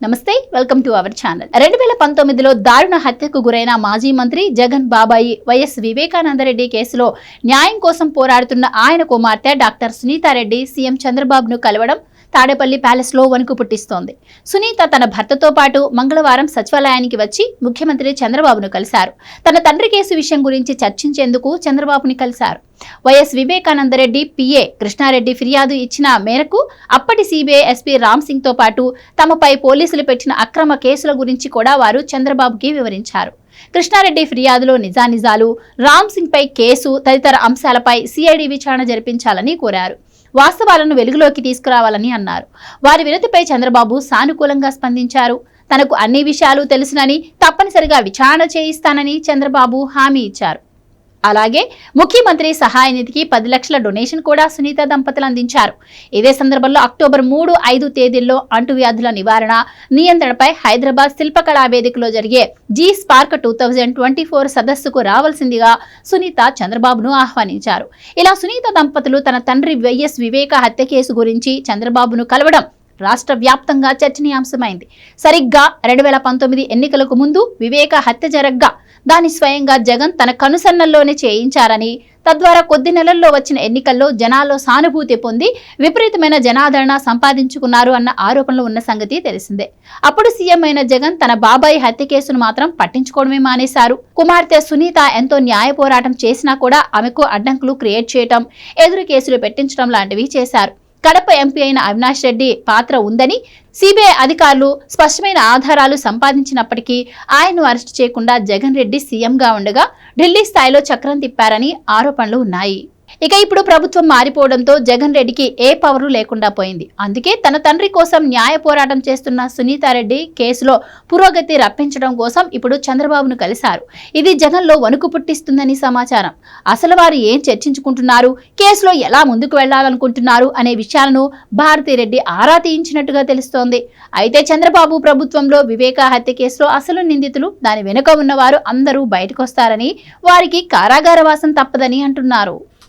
నమస్తే welcome to our channel. రెండు వేల పంతొమ్మిదిలో దారుణ హత్యకు గురైన మాజీ మంత్రి జగన్ బాబాయి వైఎస్ వివేకానందరెడ్డి కేసులో న్యాయం కోసం పోరాడుతున్న ఆయన కుమార్తె డాక్టర్ సునీతారెడ్డి సీఎం చంద్రబాబును కలవడం తాడేపల్లి ప్యాలెస్లో వణుకు పుట్టిస్తోంది. సునీత తన భర్తతో పాటు మంగళవారం సచివాలయానికి వచ్చి ముఖ్యమంత్రి చంద్రబాబును కలిశారు. తన తండ్రి కేసు విషయం గురించి చర్చించేందుకు చంద్రబాబుని కలిశారు. వైఎస్ వివేకానందరెడ్డి పిఏ కృష్ణారెడ్డి ఫిర్యాదు ఇచ్చిన మేరకు అప్పటి సిబిఐ ఎస్పీ రామ్ సింగ్తో పాటు తమపై పోలీసులు పెట్టిన అక్రమ కేసుల గురించి కూడా వారు చంద్రబాబుకి వివరించారు. కృష్ణారెడ్డి ఫిర్యాదులో నిజానిజాలు రామ్ సింగ్ పై కేసు తదితర అంశాలపై సిఐడి విచారణ జరిపించాలని కోరారు. వాస్తవాలను వెలుగులోకి తీసుకురావాలని అన్నారు. వారి వినతిపై చంద్రబాబు సానుకూలంగా స్పందించారు. తనకు అన్ని విషయాలు తెలుసునని తప్పనిసరిగా విచారణ చేయిస్తానని చంద్రబాబు హామీ ఇచ్చారు. అలాగే ముఖ్యమంత్రి సహాయ నిధికి పది లక్షల డొనేషన్ కూడా సునీత దంపతులు అందించారు. ఇదే సందర్భంలో అక్టోబర్ మూడు ఐదు తేదీల్లో అంటువ్యాధుల నివారణ నియంత్రణపై హైదరాబాద్ శిల్పకళా వేదికలో జరిగే G spark two thousand twenty four సదస్సుకు రావాల్సిందిగా సునీత చంద్రబాబును ఆహ్వానించారు. ఇలా సునీత దంపతులు తన తండ్రి వైఎస్ వివేక హత్య కేసు గురించి చంద్రబాబును కలవడం రాష్ట్ర వ్యాప్తంగా చర్చనీయాంశమైంది. సరిగ్గా రెండు వేల పంతొమ్మిది ఎన్నికలకు ముందు వివేక హత్య జరగ్గా. దాని స్వయంగా జగన్ తన కనుసన్నల్లోనే చేయించారని తద్వారా కొద్ది నెలల్లో వచ్చిన ఎన్నికల్లో జనాల్లో సానుభూతి పొంది విపరీతమైన జనాదరణ సంపాదించుకున్నారు అన్న ఆరోపణలు ఉన్న సంగతి తెలిసిందే. అప్పుడు సీఎం అయిన జగన్ తన బాబాయి హత్య కేసును మాత్రం పట్టించుకోవడమే మానేశారు. కుమార్తె సునీత ఎంతో న్యాయ పోరాటం చేసినా కూడా ఆమెకు అడ్డంకులు క్రియేట్ చేయటం ఎదురు కేసులు పెట్టించడం లాంటివి చేశారు. కడప ఎంపీ అయిన అవినాష్ రెడ్డి పాత్ర ఉందని సిబిఐ అధికారులు స్పష్టమైన ఆధారాలు సంపాదించినప్పటికీ ఆయన్ను అరెస్టు చేయకుండా జగన్ రెడ్డి సీఎంగా ఉండగా ఢిల్లీ స్థాయిలో చక్రం తిప్పారని ఆరోపణలు ఉన్నాయి. ఇక ఇప్పుడు ప్రభుత్వం మారిపోవడంతో జగన్ రెడ్డికి ఏ పవరు లేకుండా పోయింది. అందుకే తన తండ్రి కోసం న్యాయ పోరాటం చేస్తున్న సునీతారెడ్డి కేసులో పురోగతి రప్పించడం కోసం ఇప్పుడు చంద్రబాబును కలిశారు. ఇది జగన్లో వణుకు పుట్టిస్తుందని సమాచారం. అసలు వారు ఏం చర్చించుకుంటున్నారు? కేసులో ఎలా ముందుకు వెళ్ళాలనుకుంటున్నారు అనే విషయాలను భారతిరెడ్డి ఆరా తీయించినట్టుగా తెలుస్తోంది. అయితే చంద్రబాబు ప్రభుత్వంలో వివేక హత్య కేసులో అసలు నిందితులు దాని వెనుక ఉన్నవారు అందరూ బయటకొస్తారని వారికి కారాగారవాసం తప్పదని అంటున్నారు.